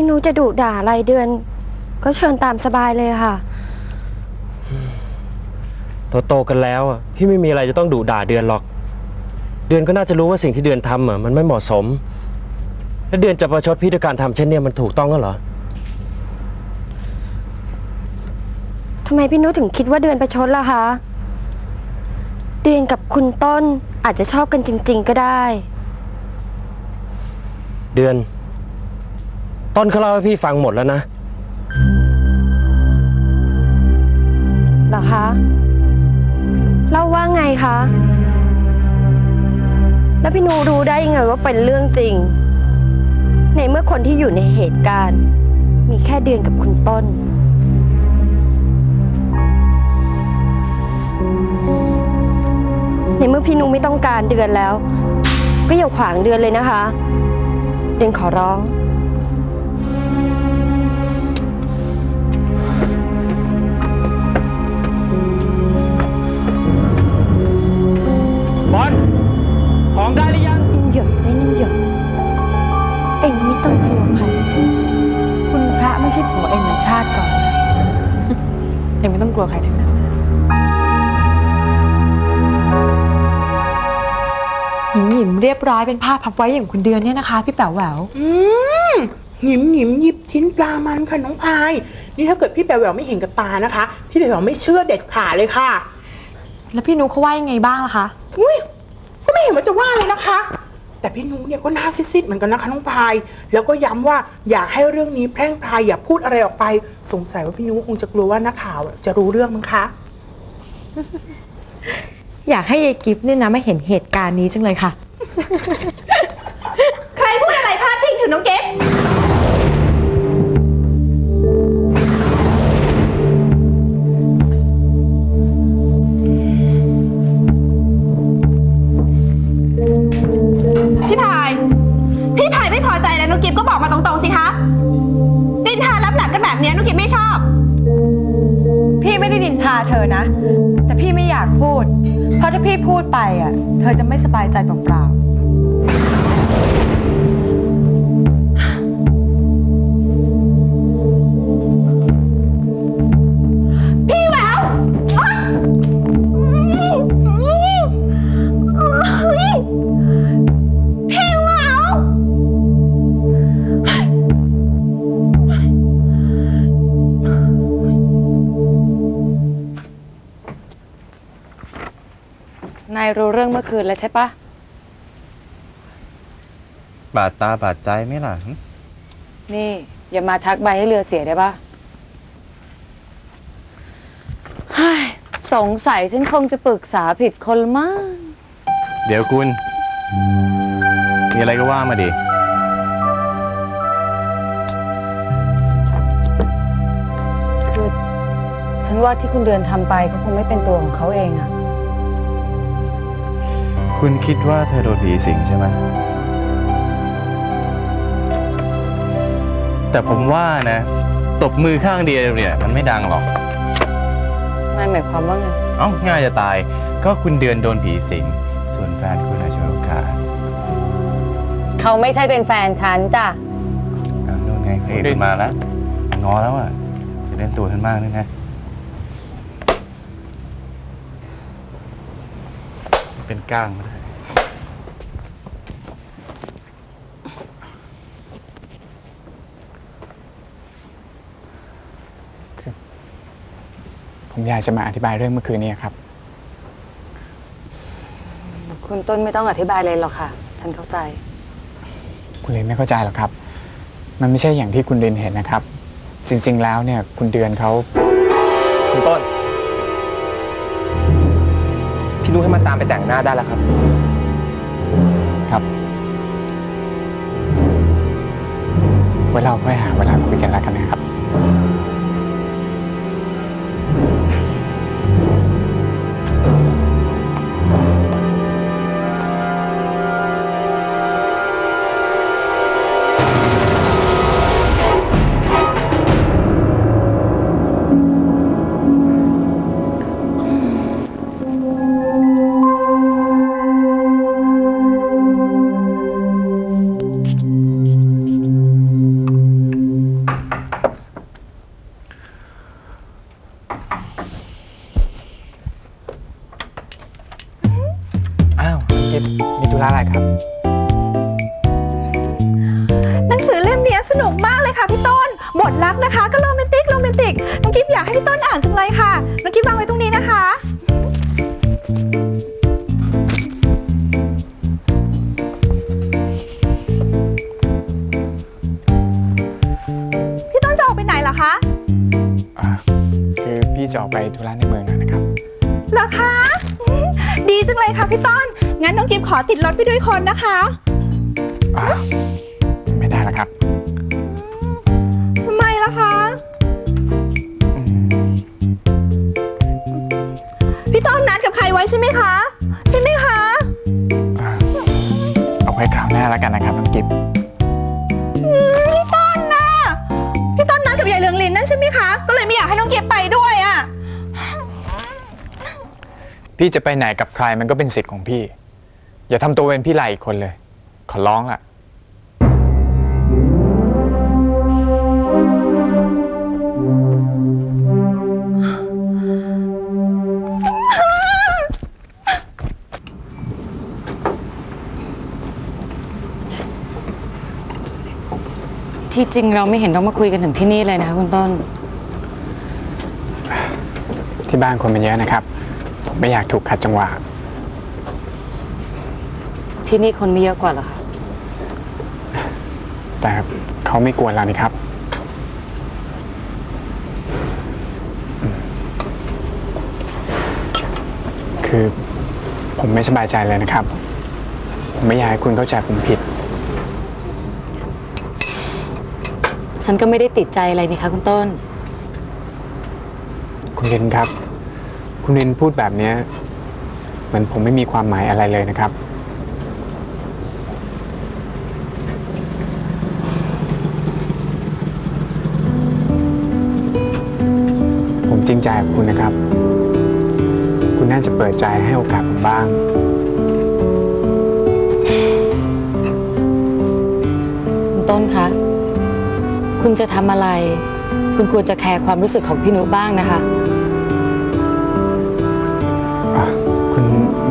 พี่นุจะดุด่าอะไรเดือน ก็เชิญตามสบายเลยค่ะโตๆกันแล้วอะพี่ไม่มีอะไรจะต้องดุด่าเดือนหรอก เดือนก็น่าจะรู้ว่าสิ่งที่เดือนทำอะมันไม่เหมาะสม แล้วเดือนจะประชดพี่ด้วยการทำเช่นเนี้ยมันถูกต้องกันเหรอ ทำไมพี่นุถึงคิดว่าเดือนประชดล่ะคะ เดือนกับคุณต้นอาจจะชอบกันจริง ๆ ก็ได้ เดือน ต้นเขาเล่าให้พี่ฟังหมดแล้วนะ เหรอคะเล่าว่าไงคะ แล้วพี่นูรู้ได้ยังไงว่าเป็นเรื่องจริง ในเมื่อคนที่อยู่ในเหตุการณ์ มีแค่เดือนกับคุณต้น ในเมื่อพี่นูไม่ต้องการเดือนแล้ว ก็อย่าขวางเดือนเลยนะคะ เดือนขอร้อง อลของได้หรือยังนิ่งหยดได้นิ่งหยดเอ็งไม่ต้องกลัวใครคุณพระไม่ใช่ผัวเองเหมือนชาติก่อนนะเองไม่ต้องกลัวใครทั้งนั้นนะหยิมหยิมเรียบร้อยเป็นผ้าพับไว้อย่างคุณเดือนเนี่ยนะคะ พี่แป๋วแหววอืมหยิมหยิมหยิบชิ้นปลามันค่ะน้องพาย นี่ถ้าเกิดพี่แปวแหววไม่เห็นกับตานะคะ พี่แปวแหววไม่เชื่อเด็ดขาดเลยค่ะ แล้วพี่นุ๊กเขาว่ายังไงบ้างล่ะคะ อุ้ยก็ไม่เห็นว่าจะว่าเลยนะคะ แต่พี่นุ้เนี่ยก็น่าซิดๆเหมือนกันนะคะน้องพาย แล้วก็ย้ำว่าอยากให้เรื่องนี้แพร่งพรายอย่าพูดอะไรออกไป สงสัยว่าพี่นุ้คงจะกลัวว่านักข่าวจะรู้เรื่องมั้งคะ อยากให้ยายกิฟต์เนี่ยนะไม่เห็นเหตุการณ์นี้จังเลยค่ะ ใครพูดอะไรพาดพิงถึงน้องเก็บ พี่พายไม่พอใจแล้วนุกิฟก็บอกมาตรงๆสิคะดินทารับหลังกันแบบเนี้ยน้องกิฟไม่ชอบ พี่ไม่ได้ดินทาเธอนะ แต่พี่ไม่อยากพูด เพราะถ้าพี่พูดไปอะ เธอจะไม่สบายใจเปล่าๆ นายรู้เรื่องเมื่อคืนแล้วใช่ปะ บาดตาบาดใจไหมล่ะหึนี่อย่ามาชักใบให้เรือเสียได้ปะเฮ้ยสงสัยฉันคงจะปรึกษาผิดคนละมั้งเดี๋ยวคุณ มีอะไรก็ว่ามาดิ คือ ฉันว่าที่คุณเดือนทำไปก็คงไม่เป็นตัวของเขาเองอะ คุณคิดว่าเธอโดนผีสิงใช่ไหม แต่ผมว่านะ ตบมือข้างเดียวเนี่ย มันไม่ดังหรอกนายหมายความว่าไง เอ้าง่ายจะตาย ก็คุณเดือนโดนผีสิง ส่วนแฟนคุณอาชโอกาสเขาไม่ใช่เป็นแฟนฉันจ้ะอ้าวนู่นไงพระเอกคุณมาแล้ว งอแล้วอะ จะเล่นตัวท่านมากด้วยนะ เป็นก้างก็ได้ ผมอยากจะมาอธิบายเรื่องเมื่อคืนนี้ครับ คุณต้นไม่ต้องอธิบายเลยหรอกค่ะ ฉันเข้าใจ คุณเรนไม่เข้าใจหรอกครับ มันไม่ใช่อย่างที่คุณเรนเห็นนะครับ จริง ๆ แล้วเนี่ย คุณเดือนเขาคุณต้น พี่นุ้ให้มันตามไปแต่งหน้าได้แล้วครับ ครับ ไว้เราค่อยหาเวลาคุยกันแล้วกันนะครับ นี้ยสนุกมากเลยค่ะพี่ต้น บทรักนะคะ ก็โรแมนติกโรแมนติกน้องกิฟอยากให้พี่ต้นอ่านจังเลยค่ะน้องกิฟวางไว้ตรงนี้นะคะ พี่ต้นจะออกไปไหนเหรอคะอ่าคือพี่จะออกไปธุระในเมืองหน่อยนะครับ เหรอคะอืมดีจังเลยค่ะพี่ต้น งั้นน้องกิฟขอติดรถไปด้วยคนนะคะ อ่าไม่ได้แล้วครับ ว้ใช่ไหมคะ ใช่ไหมคะอ่าเอาไว้คราวหน้าแล้วกันนะครับน้องกิฟอืมพี่ต้นนะพี่ต้นนัดกับยายเรืองลินนั่นใช่ไหมคะ ก็เลยไม่อยากให้น้องกิฟไปด้วยอะพี่จะไปไหนกับใครมันก็เป็นสิทธิ์ของพี่ อย่าทำตัวเป็นพี่ไหลอีกคนเลย ขอร้องล่ะ ที่จริงเราไม่เห็นต้องมาคุยกันถึงที่นี่เลยนะคะคุณต้น ที่บ้านคนมันเยอะนะครับ ผมไม่อยากถูกขัดจังหวะ ที่นี่คนไม่เยอะกว่าเหรอคะ แต่เขาไม่กวนเรานี่ครับอืมคือผมไม่สบายใจเลยนะครับ ผมไม่อยากให้คุณเข้าใจผมผิด ฉันก็ไม่ได้ติดใจอะไรนี่คะคุณต้น คุณรินครับ คุณรินพูดแบบเนี้ยเหมือนผมไม่มีความหมายอะไรเลยนะครับ ผมจริงใจกับคุณนะครับ คุณน่าจะเปิดใจให้โอกาสผมบ้าง คุณต้นคะ คุณจะทำอะไร คุณควรจะแคร์ความรู้สึกของพี่นุบ้างนะคะ อะคุณ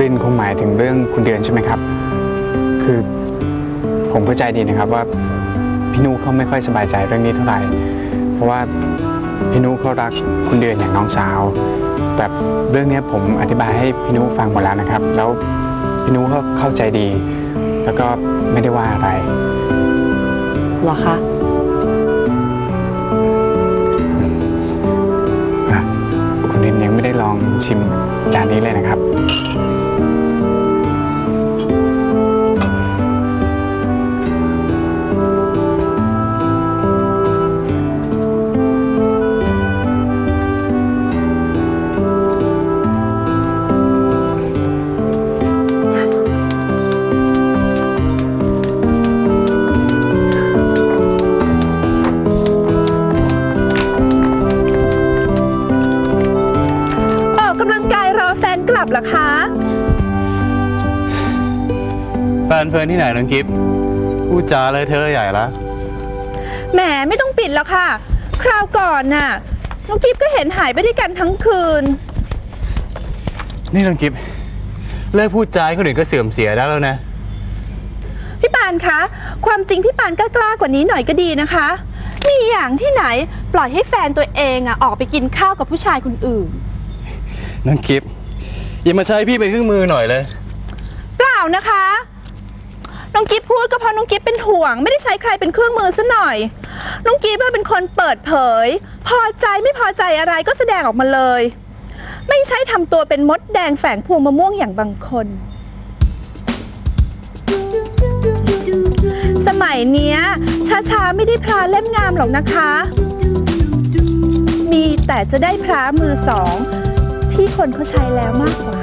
รินคงหมายถึงเรื่องคุณเดือนใช่ไหมครับ คือผมเข้าใจดีนะครับว่าพี่นุเขาไม่ค่อยสบายใจเรื่องนี้เท่าไหร่ เพราะว่าพี่นุเขารักคุณเดือนอย่างน้องสาว แต่เรื่องเนี้ยผมอธิบายให้พี่นุฟังหมดแล้วนะครับ แล้วพี่นุก็เข้าใจดี แล้วก็ไม่ได้ว่าอะไร เหรอคะอะ ได้ลองชิมจานนี้เลยนะครับ เหรอคะ แฟนเฟิร์นที่ไหนน้องกิฟพูดจาเลยเธอใหญ่ละแหมไม่ต้องปิดแล้วค่ะ คราวก่อนน่ะน้องกิฟก็เห็นหายไปด้วยกันทั้งคืน นี่น้องกิฟเลิกพูดจาให้คนอื่นก็เสื่อมเสียได้แล้วนะ พี่ปานคะ ความจริงพี่ปานก็กล้ากว่านี้หน่อยก็ดีนะคะ มีอย่างที่ไหนปล่อยให้แฟนตัวเองอะออกไปกินข้าวกับผู้ชายคนอื่น น้องกิฟ อย่ามาใช้พี่เป็นเครื่องมือหน่อยเลย เปล่านะคะ น้องกิฟพูดก็เพราะน้องกิฟเป็นห่วง ไม่ได้ใช้ใครเป็นเครื่องมือซะหน่อย น้องกิฟเป็นคนเปิดเผย พอใจไม่พอใจอะไรก็แสดงออกมาเลย ไม่ใช่ทำตัวเป็นมดแดงแฝงพวงมะม่วงอย่างบางคน สมัยเนี้ยช้าๆไม่ได้พระเล่มงามหรอกนะคะ มีแต่จะได้พระมือสอง คนเขาใช้แล้วมากกว่า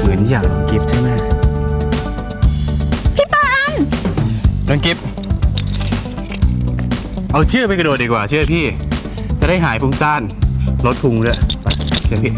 เหมือนอย่างน้องกิฟใช่ไหมพี่ปานน้องกิฟเอาเชือกไปกระโดดดีกว่าเชื่อพี่ จะได้หายฟุ้งซ่านลดพุงด้วยไปเชื่อพี่